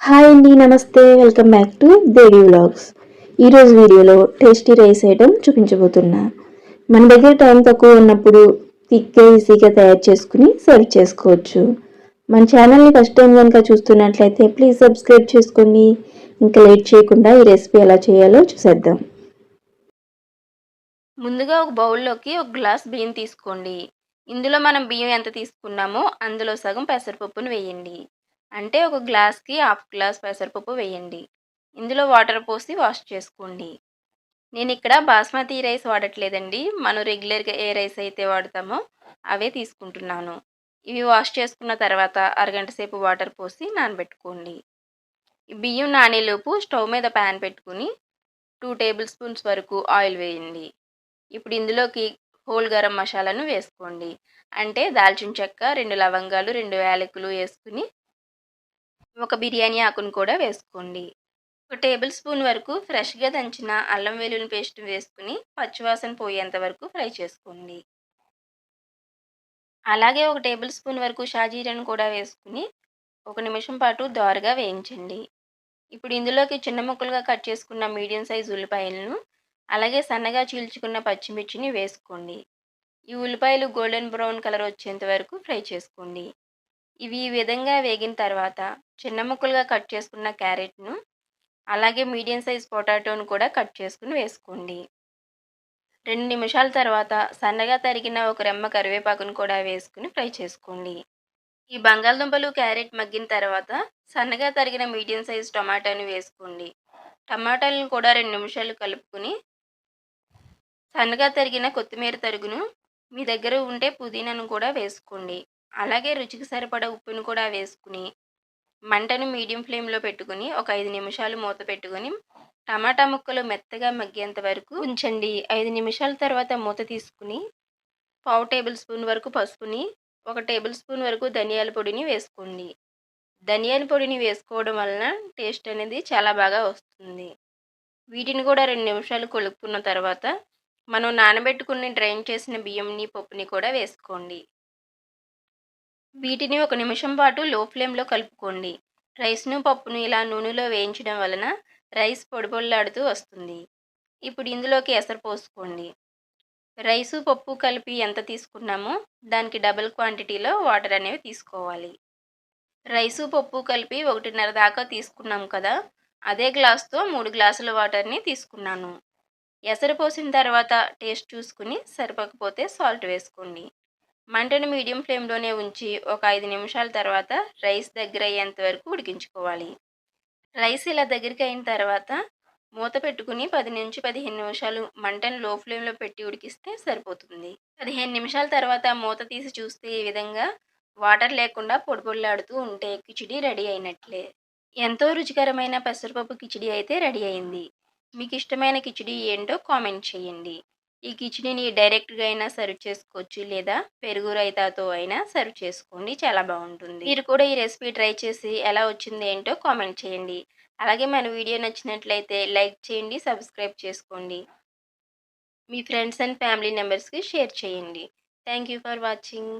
Hi అండి నమస్తే. Welcome back to Devi vlogs. ఈరోజు వీడియోలో టేస్టీ రైస్ ఐటెం చూపించబోతున్నా. మన దగ్గర టైం తక్కువ ఉన్నప్పుడు థిక్గా ఈజీగా తయారు చేసుకుని సర్వ్ చేసుకోవచ్చు. మన ఛానల్ని ఫస్ట్ టైం కనుక చూస్తున్నట్లయితే ప్లీజ్ సబ్స్క్రైబ్ చేసుకోండి. ఇంకా లేట్ చేయకుండా ఈ రెసిపీ ఎలా చేయాలో చూసేద్దాం. ముందుగా ఒక బౌల్లోకి ఒక గ్లాస్ బియ్యం తీసుకోండి. ఇందులో మనం బియ్యం ఎంత తీసుకున్నామో అందులో సగం పెసరపప్పును వేయండి. అంటే ఒక గ్లాస్కి హాఫ్ గ్లాస్ పెసరపప్పు వేయండి. ఇందులో వాటర్ పోసి వాష్ చేసుకోండి. నేను ఇక్కడ బాస్మతి రైస్ వాడట్లేదండి. మనం రెగ్యులర్గా ఏ రైస్ అయితే వాడతామో అవే తీసుకుంటున్నాను. ఇవి వాష్ చేసుకున్న తర్వాత అరగంట సేపు వాటర్ పోసి నానబెట్టుకోండి. బియ్యం నానేలోపు స్టవ్ మీద ప్యాన్ పెట్టుకుని టూ టేబుల్ స్పూన్స్ వరకు ఆయిల్ వేయండి. ఇప్పుడు ఇందులోకి హోల్ గరం మసాలాను వేసుకోండి. అంటే దాల్చిన చెక్క రెండు లవంగాలు రెండు యాలకులు వేసుకుని ఒక బిర్యానీ ఆకును కూడా వేసుకోండి. ఒక టేబుల్ స్పూన్ వరకు ఫ్రెష్గా దంచిన అల్లం వెల్లుల్లి పేస్ట్ వేసుకుని పచ్చివాసన పోయేంత వరకు ఫ్రై చేసుకోండి. అలాగే ఒక టేబుల్ స్పూన్ వరకు షాజీరాను కూడా వేసుకుని ఒక నిమిషం పాటు దోరగా వేయించండి. ఇప్పుడు ఇందులోకి చిన్న ముక్కలుగా కట్ చేసుకున్న మీడియం సైజ్ ఉల్లిపాయలను అలాగే సన్నగా చీల్చుకున్న పచ్చిమిర్చిని వేసుకోండి. ఈ ఉల్లిపాయలు గోల్డెన్ బ్రౌన్ కలర్ వచ్చేంత వరకు ఫ్రై చేసుకోండి. ఇవి ఈ విధంగా వేగిన తర్వాత చిన్న ముక్కలుగా కట్ చేసుకున్న క్యారెట్ను అలాగే మీడియం సైజ్ పొటాటోను కూడా కట్ చేసుకుని వేసుకోండి. రెండు నిమిషాల తర్వాత సన్నగా తరిగిన ఒక రెమ్మ కరివేపాకును కూడా వేసుకుని ఫ్రై చేసుకోండి. ఈ బంగాళదుంపలు క్యారెట్ మగ్గిన తర్వాత సన్నగా తరిగిన మీడియం సైజ్ టమాటాను వేసుకోండి. టమాటాలను కూడా రెండు నిమిషాలు కలుపుకుని సన్నగా తరిగిన కొత్తిమీర తరుగును మీ దగ్గర ఉంటే పుదీనాను కూడా వేసుకోండి. అలాగే రుచికి సరిపడా ఉప్పును కూడా వేసుకుని మంటను మీడియం ఫ్లేమ్లో పెట్టుకుని ఒక ఐదు నిమిషాలు మూత పెట్టుకుని టమాటా ముక్కలు మెత్తగా మగ్గేంత వరకు ఉంచండి. ఐదు నిమిషాల తర్వాత మూత తీసుకుని పావు టేబుల్ స్పూన్ వరకు పసుపుని ఒక టేబుల్ స్పూన్ వరకు ధనియాల పొడిని వేసుకోండి. ధనియాల పొడిని వేసుకోవడం వలన టేస్ట్ అనేది చాలా బాగా వస్తుంది. వీటిని కూడా రెండు నిమిషాలు కొలుపుకున్న తర్వాత మనం నానబెట్టుకుని డ్రైన్ చేసిన బియ్యంని పప్పుని కూడా వేసుకోండి. వీటిని ఒక నిమిషం పాటు లో ఫ్లేమ్లో కలుపుకోండి. రైస్ను పప్పును ఇలా నూనెలో వేయించడం వలన రైస్ పొడి వస్తుంది. ఇప్పుడు ఇందులోకి ఎసరు పోసుకోండి. రైసు పప్పు కలిపి ఎంత తీసుకున్నామో దానికి డబుల్ క్వాంటిటీలో వాటర్ అనేవి తీసుకోవాలి. రైసు పప్పు కలిపి ఒకటిన్నర దాకా తీసుకున్నాం కదా అదే గ్లాస్తో మూడు గ్లాసుల వాటర్ని తీసుకున్నాను. ఎసరు పోసిన తర్వాత టేస్ట్ చూసుకుని సరిపోకపోతే సాల్ట్ వేసుకోండి. మంటను మీడియం ఫ్లేమ్లోనే ఉంచి ఒక ఐదు నిమిషాల తర్వాత రైస్ దగ్గర అయ్యేంత వరకు ఉడికించుకోవాలి. రైస్ ఇలా దగ్గరికి అయిన తర్వాత మూత పెట్టుకుని పది నుంచి పదిహేను నిమిషాలు మంటను లో ఫ్లేమ్లో పెట్టి ఉడికిస్తే సరిపోతుంది. పదిహేను నిమిషాల తర్వాత మూత తీసి చూస్తే ఈ విధంగా వాటర్ లేకుండా పొడి పొడిలాడుతూ ఉంటే కిచిడి రెడీ అయినట్లే. ఎంతో రుచికరమైన పెసరపప్పు కిచిడి అయితే రెడీ అయింది. మీకు ఇష్టమైన కిచిడి ఏంటో కామెంట్ చేయండి. ఈ కిచిడిని డైరెక్ట్గా అయినా సర్వ్ చేసుకోవచ్చు లేదా పెరుగు రైతాతో అయినా సర్వ్ చేసుకోండి. చాలా బాగుంటుంది. మీరు కూడా ఈ రెసిపీ ట్రై చేసి ఎలా వచ్చింది ఏంటో కామెంట్ చేయండి. అలాగే మన వీడియో నచ్చినట్లయితే లైక్ చేయండి సబ్స్క్రైబ్ చేసుకోండి. మీ ఫ్రెండ్స్ అండ్ ఫ్యామిలీ మెంబర్స్కి షేర్ చేయండి. Thank you for watching.